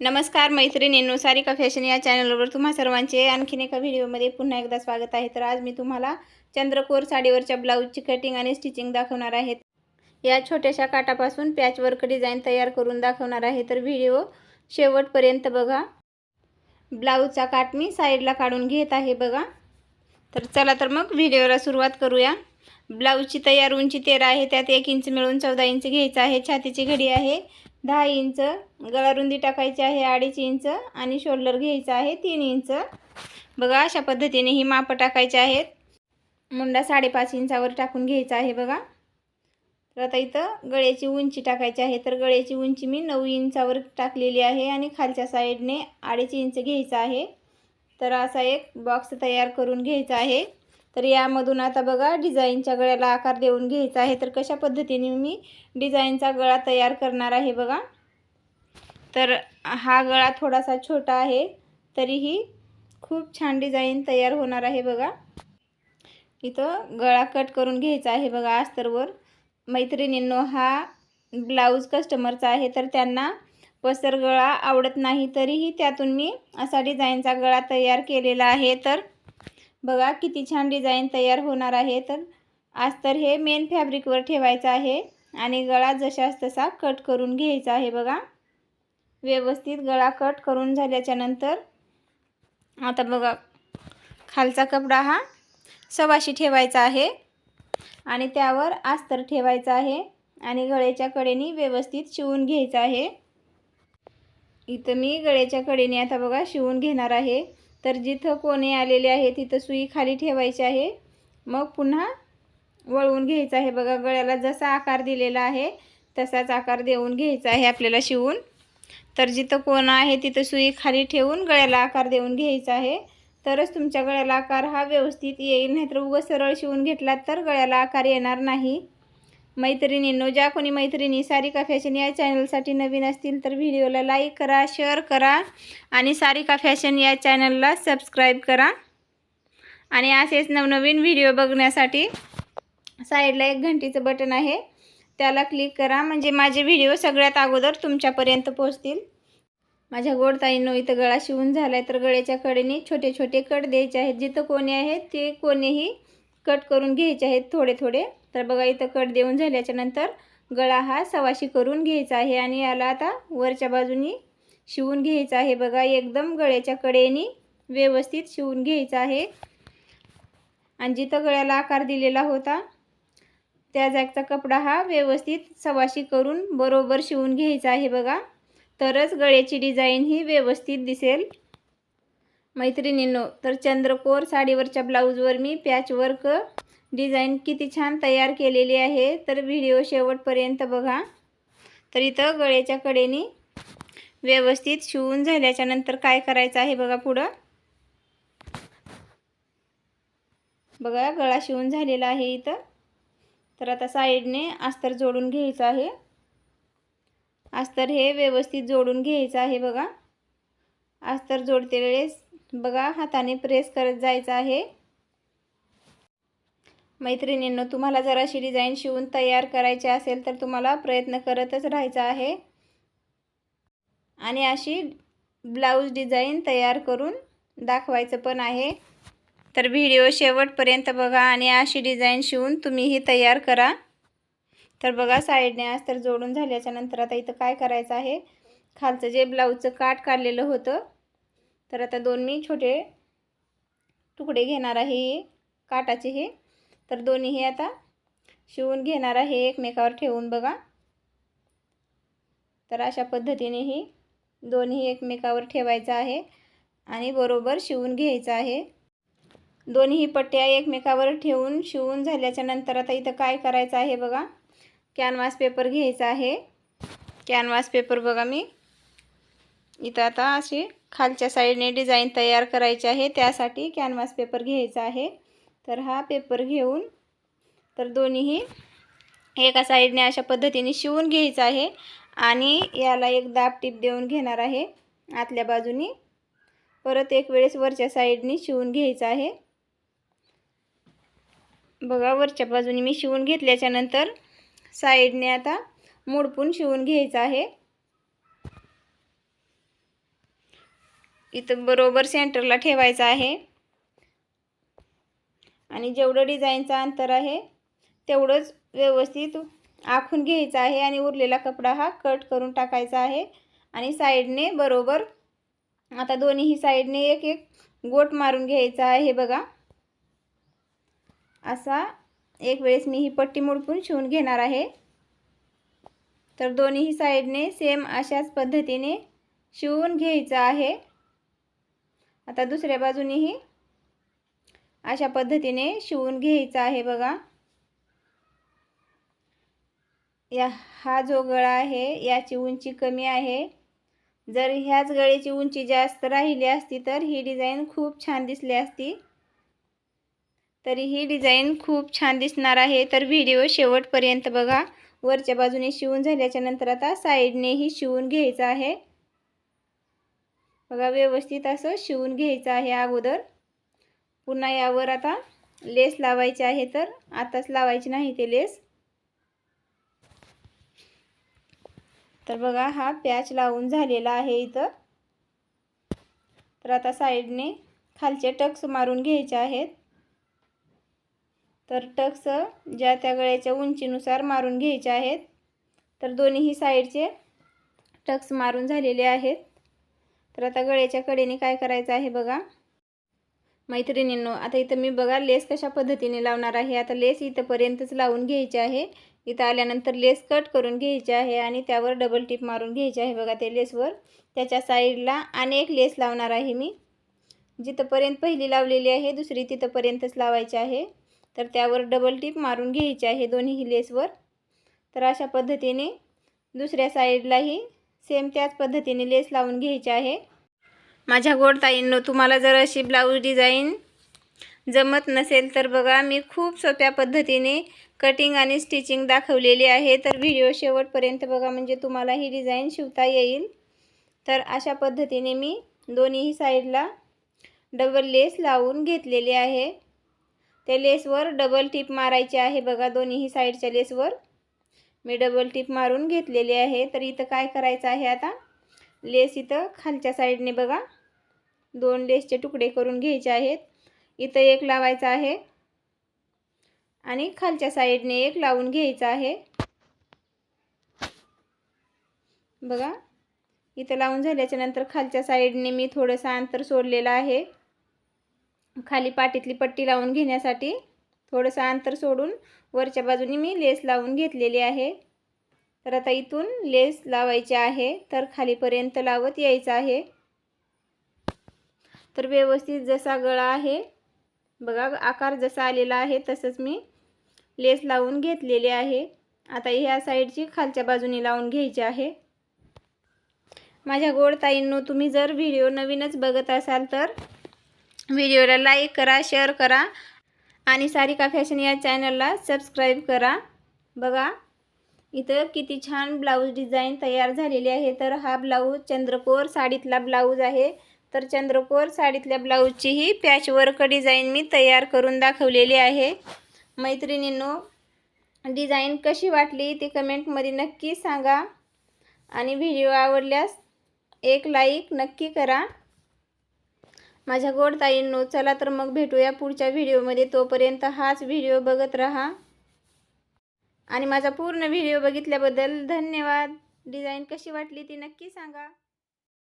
नमस्कार मैत्रिणींनो. सारिका फॅशन या चॅनलवर तुम्हा सर्वांचे आणखीन एका व्हिडिओमध्ये पुन्हा एकदा स्वागत आहे. तर आज मी तुम्हाला चंद्रकोर साडीवरच्या ब्लाऊजची कटिंग आणि स्टिचिंग दाखवणार आहेत या छोट्याशा काटापासून पॅचवर्क डिझाईन तयार करून दाखवणार आहे. तर व्हिडिओ शेवटपर्यंत बघा. ब्लाऊजचा काट मी साईडला काढून घेत आहे बघा. तर चला तर मग व्हिडिओला सुरुवात करूया. ब्लाऊजची तयार उंची तेरा आहे. त्यात एक इंच मिळून चौदा इंच घ्यायचं आहे. छातीची घडी आहे. दहा इंच गळा रुंदी टाकायची आहे अडीच इंच आणि शोल्डर घ्यायचं आहे तीन इंच. बघा अशा पद्धतीने ही मापं टाकायचे आहेत. मुंडा साडेपाच इंचावर टाकून घ्यायचा आहे बघा. तर आता इथं गळ्याची उंची टाकायची आहे. तर गळ्याची उंची मी नऊ इंचावर टाकलेली आहे आणि खालच्या साईडने अडीच इंच घ्यायचं आहे. तर असा एक बॉक्स तयार करून घ्यायचा आहे. तर यामधून आता बघा डिझाईनच्या गळ्याला आकार देऊन घ्यायचा आहे. तर कशा पद्धतीने मी डिझाईनचा गळा तयार करणार आहे बघा. तर हा गळा थोडासा छोटा आहे तरीही खूप छान डिझाईन तयार होणार आहे बघा. इथं गळा कट करून घ्यायचा आहे बघा अस्तरवर. मैत्रिणींनो हा ब्लाऊज कस्टमरचा आहे तर त्यांना पसर गळा आवडत नाही तरीही त्यातून मी असा डिझाईनचा गळा तयार केलेला आहे. तर बघा किती छान डिझाईन तयार होणार आहे. तर आज तर हे मेन फॅब्रिकवर ठेवायचं आहे आणि गळा जशाच तसा कट करून घ्यायचा आहे बघा. व्यवस्थित गळा कट करून झाल्याच्यानंतर आता बघा खालचा कपडा हा सवाशी ठेवायचा आहे आणि त्यावर अस्तर ठेवायचा आहे आणि गळ्याच्या कडेने व्यवस्थित शिवून घ्यायचं आहे. इथं मी गळ्याच्या कडेने आता बघा शिवून घेणार आहे. तर जिथं कोणे आलेले आहे तिथं सुई खाली ठेवायची आहे. मग पुन्हा वळवून घ्यायचं आहे. बघा गळ्याला जसा आकार दिलेला आहे तसाच आकार देऊन घ्यायचा आहे आपल्याला शिवून. तर जिथं कोणं आहे तिथं सुई खाली ठेवून गळ्याला आकार देऊन घ्यायचा आहे. तरच तुमच्या गळ्याला आकार हा व्यवस्थित येईल. नाहीतर उगं सरळ शिवून घेतलात तर गळ्याला आकार येणार नाही. मैत्रिणींनो ज्या कोणी मैत्रिणी सारिका फॅशन या चॅनलसाठी नवीन असतील तर व्हिडिओला लाईक करा शेअर करा आणि सारिका फॅशन या चॅनलला सबस्क्राईब करा. आणि असेच नवनवीन व्हिडिओ बघण्यासाठी साईडला एक घंटीचं बटन आहे त्याला क्लिक करा. म्हणजे माझे व्हिडिओ सगळ्यात अगोदर तुमच्यापर्यंत पोहोचतील. माझ्या गोडताईंनो इथं गळा शिवून झाला आहे तर गळ्याच्या कडेने छोटे छोटे कट द्यायचे आहेत. जिथं कोणी आहेत ते कोणीही कट करून घ्यायचे आहेत थोडे थोडे तर बघा इथं कट देऊन झाल्याच्यानंतर गळा हा सवाशी करून घ्यायचा आहे आणि याला आता वरच्या बाजूनी शिवून घ्यायचा आहे. बघा एकदम गळ्याच्या कडेने व्यवस्थित शिवून घ्यायचा आहे. आणि जिथं गळ्याला आकार दिलेला होता त्या जागचा कपडा हा व्यवस्थित सवाशी करून बरोबर शिवून घ्यायचा आहे. बघा तरच गळ्याची डिझाईन ही व्यवस्थित दिसेल. मैत्रिणींनो तर चंद्रकोर साडीवरच्या ब्लाऊजवर मी पॅचवर्क डिझाईन किती छान तयार केलेली आहे. तर व्हिडिओ शेवटपर्यंत बघा. तर इथं गळ्याच्या कडेने व्यवस्थित शिवून झाल्याच्यानंतर काय करायचं आहे बघा पुढं. बघा गळा शिवून झालेला आहे इथं. तर आता साईडने अस्तर जोडून घ्यायचं आहे. अस्तर हे व्यवस्थित जोडून घ्यायचं आहे बघा. अस्तर जोडते वेळेस बघा हाताने प्रेस करत जायचं आहे. मैत्रिणींनो तुम्हाला जर अशी डिझाईन शिवून तयार करायची असेल तर तुम्हाला प्रयत्न करतच राहायचा आहे. आणि अशी ब्लाऊज डिझाईन तयार करून दाखवायचं पण आहे. तर व्हिडिओ शेवटपर्यंत बघा आणि अशी डिझाईन शिवून तुम्हीही तयार करा. तर बघा साईडने आज तर जोडून झाल्याच्यानंतर आता इथं काय करायचं आहे? खालचं जे ब्लाऊजचं काट काढलेलं होतं तर आता दोन मी छोटे तुकडे घेणार आहे काटाचे हे. तर दोन्हीही आता शिवून घेणार आहे एकमेकावर ठेवून बघा. तर अशा पद्धतीनेही दोन्ही एकमेकावर ठेवायचं आहे आणि बरोबर शिवून घ्यायचं आहे. दोन्ही पट्ट्या एकमेकावर ठेवून शिवून झाल्याच्यानंतर आता इथं काय करायचं आहे बघा. कॅनव्हास पेपर घ्यायचा आहे. कॅनव्हास पेपर बघा मी. इथं आता अशी खालच्या साईडने डिझाईन तयार करायची आहे. त्यासाठी कॅनव्हास पेपर घ्यायचा आहे. तर हा पेपर घेऊन तर दोन्हीही एका साईडने अशा पद्धतीने शिवून घ्यायचं आहे. आणि याला एक दाब टीप देऊन घेणार आहे. आतल्या बाजूनी परत एक वेळेस वरच्या साईडने शिवून घ्यायचं आहे. बघा वरच्या बाजूने मी शिवून घेतल्याच्यानंतर साईडने आता मोडपून शिवून घ्यायचं आहे. इथं बरोबर सेंटरला ठेवायचा आहे. आणि जेवढं डिझाईनचं अंतर आहे तेवढंच व्यवस्थित आखून घ्यायचं आहे आणि उरलेला कपडा हा कट करून टाकायचा आहे. आणि साईडने बरोबर आता दोन्हीही साईडने एक एक गोट मारून घ्यायचा आहे बघा. असा एक वेळेस मी ही पट्टी मुडपून शिवून घेणार आहे. तर दोन्हीही साईडने सेम अशाच पद्धतीने शिवून घ्यायचं आहे. आता दुसऱ्या बाजूनेही अशा पद्धतीने शिवून घ्यायचा आहे बघा. या हा जो गळा आहे याची उंची कमी आहे. जर ह्याच गळ्याची उंची जास्त राहिली असती तर ही डिझाईन खूप छान दिसली असती. तरी ही डिझाईन खूप छान दिसणार आहे. तर व्हिडिओ शेवटपर्यंत बघा. वरच्या बाजूने शिवून झाल्याच्यानंतर आता साईडनेही शिवून घ्यायचं आहे. बघा व्यवस्थित असं शिवून घ्यायचं आहे अगोदर. पुन्हा यावर आता लेस लावायचे आहे तर आताच लावायची नाही ते लेस. तर बघा हा पॅच लावून झालेला आहे इथं. तर आता साईडने खालचे टक्स मारून घ्यायचे आहेत. तर टक्स ज्या त्या गळ्याच्या उंचीनुसार मारून घ्यायचे आहेत. तर दोन्हीही साईडचे टक्स मारून झालेले आहेत. तर आता गळ्याच्या कडेने काय करायचं आहे बघा. मैत्रिणींनो आता इथं मी बघा लेस कशा पद्धतीने लावणार आहे. आता लेस इथंपर्यंतच लावून घ्यायची आहे. इथं आल्यानंतर लेस कट करून घ्यायची आहे आणि त्यावर डबल टिप मारून घ्यायची आहे बघा त्या लेसवर. त्याच्या साईडला आणि एक लेस लावणार आहे मी. जिथंपर्यंत पहिली लावलेली आहे दुसरी तिथंपर्यंतच लावायची आहे. तर त्यावर डबल टिप मारून घ्यायची आहे दोन्हीही लेसवर. तर अशा पद्धतीने दुसऱ्या साईडलाही सेम त्याच पद्धतीने लेस लावून घ्यायची आहे. माझ्या गोडताईंनो तुम्हाला जर अशी ब्लाऊज डिझाईन जमत नसेल तर बघा मी खूप सोप्या पद्धतीने कटिंग आणि स्टिचिंग दाखवलेली आहे. तर व्हिडिओ शेवटपर्यंत बघा म्हणजे तुम्हाला ही डिझाईन शिवता येईल. तर अशा पद्धतीने मी दोन्हीही साईडला डबल लेस लावून घेतलेली आहे. त्या लेसवर डबल टिप मारायची आहे बघा दोन्हीही साईडच्या लेसवर. मी डबल टिप मारून घेतलेली आहे. तर इथं काय करायचं आहे आता? लेस इथं खालच्या साईडने बघा. दोन लेसचे तुकडे करून घ्यायचे आहेत. इथं एक लावायचा आहे. आणि खालच्या साईडने एक लावून घ्यायचा आहे. बघा. इथं लावून झाल्याच्यानंतर खालच्या साईडने मी थोडंसं अंतर सोडलेलं आहे. खाली पाटीतली पट्टी लावून घेण्यासाठी. थोडंसं अंतर सोडून वरच्या बाजूने मी लेस लावून घेतलेली आहे. तर आता इथून लेस लावायचे आहे तर खालीपर्यंत लावत यायचं आहे. तर व्यवस्थित जसा गळा आहे बघा आकार जसा आलेला आहे तसंच मी लेस लावून घेतलेले आहे. आता ह्या साईडची खालच्या बाजूने लावून घ्यायची आहे. माझ्या गोड ताईंनो तुम्ही जर व्हिडिओ नवीनच बघत असाल तर व्हिडिओला लाईक करा शेअर करा आणि सारिका फॅशन या चॅनलला सबस्क्राईब करा. बघा इथं किती छान ब्लाऊज डिझाईन तयार झालेली आहे. तर हा ब्लाऊज चंद्रकोर साडीतला ब्लाऊज आहे. तर चंद्रकोर साडीतल्या ब्लाऊजची ही पॅचवर्क डिझाईन मी तयार करून दाखवलेली आहे. मैत्रिणींनो डिझाईन कशी वाटली ती कमेंटमध्ये नक्की सांगा. आणि व्हिडिओ आवडल्यास एक लाईक नक्की करा. माझ्या गोड ताईंनो चला तर मग भेटूया पुढच्या व्हिडिओमध्ये. तोपर्यंत हाच व्हिडिओ बघत राहा. आणि माझा पूर्ण व्हिडिओ बघितल्याबद्दल धन्यवाद. डिझाईन कशी वाटली ती नक्की सांगा.